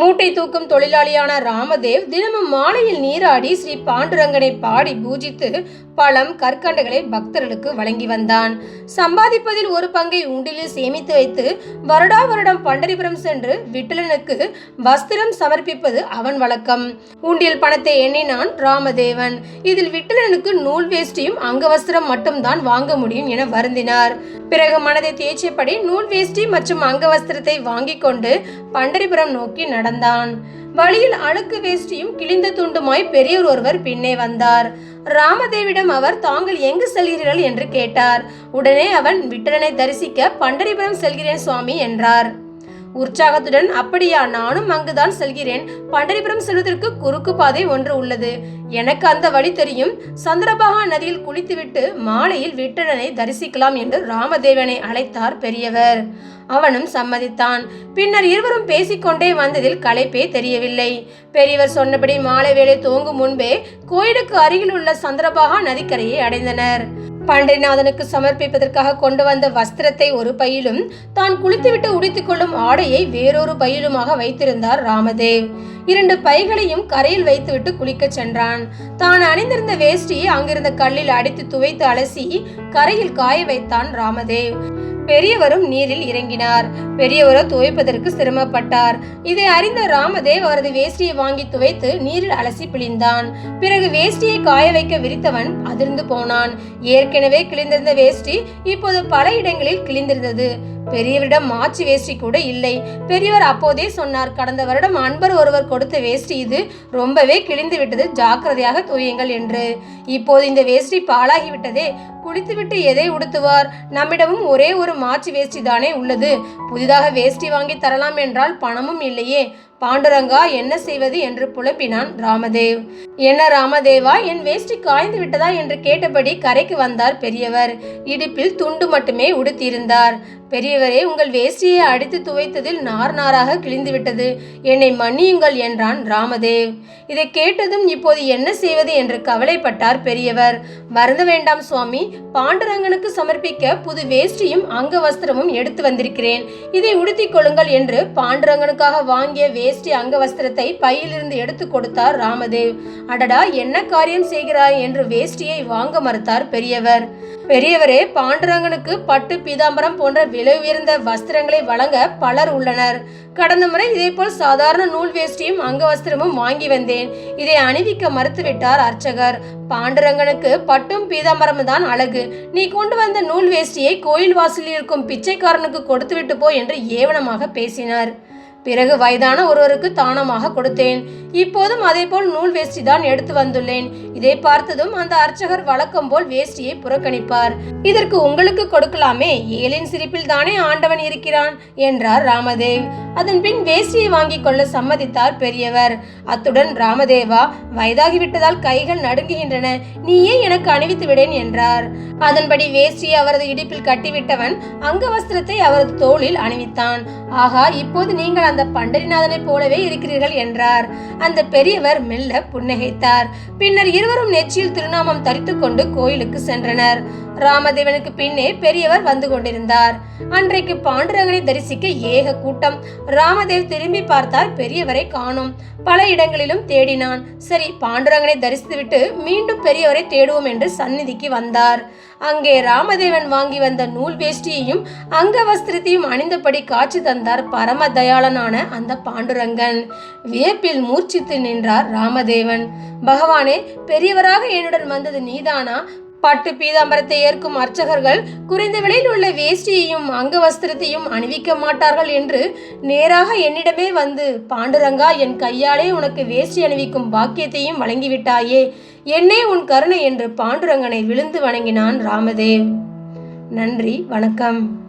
மூட்டை தூக்கும் தொழிலாளியான ராமதேவ் தினமும் மாலையில் நீராடி ஸ்ரீ பாண்டுரங்கனை பாடி பூஜித்து பழம் கற்கண்டுகளை பக்தர்களுக்கு வழங்கி வந்தான். சம்பாதிப்பதில் ஒரு பங்கை உண்டிலில் சேமித்து வைத்து வருடா வருடம் பண்டரிபுரம் சென்று விட்டலனுக்கு வஸ்திரம் சமர்ப்பிப்பது அவன் வழக்கம். உண்டியல் பணத்தை எண்ணினான் ராமதேவன். இதில் விட்டலனுக்கு நூல் வேஷ்டியும் அங்கவஸ்திரம் மட்டும்தான் வாங்க முடியும் என வருந்தினார். பிறகு மனதை தேய்ச்சியபடி நூல் வேஷ்டி மற்றும் அங்கவஸ்திரத்தை வாங்கிக் கொண்டு பண்டரிபுரம் நோக்கி நடந்தான். வழியில் அழுக்கு வேஷ்டியும் கிழிந்த துண்டுமாய் பெரியவர் ஒருவர் பின்னே வந்தார். ராமதேவிடம் அவர் தாங்கள் எங்கு செல்கிறீர்கள்? என்று கேட்டார். உடனே அவன் விட்டலனை தரிசிக்க பண்டரிபுரம் செல்கிறேன் சுவாமி என்றார். உற்சாகத்துடன் அப்படியா நானும் அங்குதான் செல்கிறேன். பண்டரிபுரம் செல்வதற்கு குறுக்கு பாதை ஒன்று உள்ளது. எனக்கு அந்த வழி தெரியும். சந்திரபாகா நதியில் குளித்துவிட்டு மாலையில் விட்டலனை தரிசிக்கலாம் என்று ராமதேவனை அழைத்தார் பெரியவர். அவனும் சம்மதித்தான். பின்னர் இருவரும் பேசிக்கொண்டே வந்ததில் களைப்பே தெரியவில்லை. பெரியவர் சொன்னபடி மாலை வேலை துவங்கும் முன்பே கோயிலுக்கு அருகில் உள்ள சந்திரபாகா நதிக்கரையை அடைந்தனர். பண்டரிநாதனுக்கு சமர்ப்பிப்பதற்காக கொண்டு வந்த வஸ்திரத்தை ஒரு பையிலும் தான் குளித்துவிட்டு உடுத்திக் கொள்ளும் ஆடையை வேறொரு பையிலுமாக வைத்திருந்தார் ராமதேவ். இரண்டு பைகளையும் கரையில் வைத்துவிட்டு குளிக்கச் சென்றான். தான் அணிந்திருந்த வேஷ்டியை அங்கிருந்த கல்லில் அடித்து துவைத்து அலசி கரையில் காய வைத்தான் ராமதேவ். பெரியவரும் நீரில் இறங்கினார். பெரியவரோ துவைப்பதற்கு சிரமப்பட்டார். இதை அறிந்த ராமதேவ் அவரது வேஷ்டியை வாங்கி துவைத்து நீரில் அலசி பிழிந்தான். பிறகு வேஷ்டியை காய வைக்க விரித்தவன் அதிர்ந்து போனான். ஏற்கனவே கிழிந்திருந்த வேஷ்டி இப்போது பல இடங்களில் கிழிந்திருந்தது. பெரியவரிடம் மாச்சு வேஷ்டி கூட இல்லை. பெரியவர் அப்போதே சொன்னார் கடந்த வருடம் அன்பர் ஒருவர் கொடுத்த வேஷ்டி இது ரொம்பவே கிழிந்து விட்டது ஜாக்கிரதையாக துவையுங்கள் என்று. இப்போது இந்த வேஷ்டி பாழாகிவிட்டதே. குளித்துவிட்டு எதை உடுத்துவார்? நம்மிடமும் ஒரே ஒரு மாற்றி வேஷ்டி தானே உள்ளது? புதிதாக வேஷ்டி வாங்கி தரலாம் என்றால் பணமும் இல்லையே. பாண்டுரங்கா என்ன செய்வது என்று புலப்பினான் ராமதேவ். என்ன ராமதேவா என் வேஷ்டி காய்ந்து விட்டதா என்று கேட்டபடி கரைக்கு வந்தார் பெரியவர். இடுப்பில் துண்டு மட்டுமே உடுத்தியிருந்தார். பெரியவரே உங்கள் வேஷ்டியை அடித்து துவைத்ததில் நார் நாராக கிழிந்து விட்டது. என்னை மன்னியுங்கள் என்றான் ராமதேவ். இதை கேட்டதும் இப்போது என்ன செய்வது என்று கவலைப்பட்டார் பெரியவர். வருந்த வேண்டாம் சுவாமி பாண்டுரங்கனுக்கு சமர்ப்பிக்க புது வேஷ்டியும் அங்க வஸ்திரமும் எடுத்து வந்திருக்கிறேன். இதை உடுத்திக் கொள்ளுங்கள் என்று பாண்டுரங்கனுக்காக வாங்கிய வேஷ்டி அங்க வஸ்திரத்தை பையிலிருந்து எடுத்து கொடுத்தார் ராமதேவ். அடடா என்ன காரியம் செய்கிறாய் என்று வேஷ்டியை வாங்க மறுத்தார் பெரியவர். பெரியவரே பாண்டுரங்கனுக்கு பட்டு பீதாம்பரம் போன்ற விலை உயர்ந்த வஸ்திரங்களை வழங்க பலர் உள்ளனர். கடந்த முறை இதேபோல் சாதாரண நூல் வேஷ்டியும் அங்க வஸ்திரமும் வாங்கி வந்தேன். இதை அணிவிக்க மறுத்துவிட்டார் அர்ச்சகர். பாண்டுரங்கனுக்கு பட்டும் பீதாம்பரம் தான் அழகு. நீ கொண்டு வந்த நூல் வேஷ்டியை கோயில் வாசலில் இருக்கும் பிச்சைக்காரனுக்கு கொடுத்துவிட்டு போ என்று ஏவனமாக பேசினார். பிறகு வயதான ஒருவருக்கு தானமாக கொடுத்தேன். இப்போதும் அதேபோல் நூல் வேஷ்டி தான் எடுத்து வந்துள்ளேன். இதை பார்த்ததும் அந்த அர்ச்சகர் வழக்கம் போல் வேஷ்டியை புறக்கணிப்பார். இதற்கு உங்களுக்கு கொடுக்கலாமே? ஏழின் சிரிப்பில் தானே ஆண்டவன் இருக்கிறான்? என்றார் ராமதேவ். அதன் பின் வேஷ்டியை வாங்கிக் கொள்ள சம்மதித்தார் பெரியவர். அத்துடன் ராமதேவா வயதாகிவிட்டதால் கைகள் நடுங்குகின்றன நீயே எனக்கு அணிவித்து விடேன் என்றார். அதன்படி வேஷ்டியை அவரது இடுப்பில் கட்டிவிட்டவன் அங்க வஸ்திரத்தை அவரது தோளில் அணிவித்தான். ஆகா இப்போது நீங்கள் அந்த பண்டரிநாதனைப் போலவே இருக்கிறீர்கள் என்றார். அந்த பெரியவர் மெல்ல புன்னகைத்தார். பின்னர் இருவரும் நெற்றியில் திருநாமம் தரித்துக்கொண்டு கோயிலுக்கு சென்றனர். ராமதேவனுக்கு பின்னே பெரியவர் வந்து கொண்டிருந்தார். அன்றைக்கு பாண்டுரங்கனை தரிசிக்க ஏக கூட்டம். ராமதேவ் திரும்பி பார்த்தார் பெரியவரை காணோம். பல இடங்களிலும் தேடினான். சரி பாண்டுரங்கனை தரிசித்துவிட்டு மீண்டும் பெரியவரை தேடுவோம் என்று சந்நிதிக்கு வந்தார். அங்கே ராமதேவன் வாங்கி வந்த நூல் வேஷ்டியையும் அங்க வஸ்திரத்தையும் அணிந்தபடி காட்சி தந்தார் பரம தயாளனான அந்த பாண்டுரங்கன். வியப்பில் மூர்ச்சித்து நின்றார் ராமதேவன். பகவானே பெரியவராக என்னுடன் வந்தது நீதானா? பட்டு பீதாம்பரத்தை ஏற்கும் அர்ச்சகர்கள் குறைந்த விலையில் உள்ள வேஷ்டியையும் அங்க வஸ்திரத்தையும் அணிவிக்க மாட்டார்கள் என்று நேராக என்னிடமே வந்து பாண்டுரங்கா என் கையாலே உனக்கு வேஷ்டி அணிவிக்கும் பாக்கியத்தையும் வழங்கிவிட்டாயே. என்னே உன் கருணை என்று பாண்டுரங்கனை விழுந்து வணங்கினான் ராமதேவ். நன்றி வணக்கம்.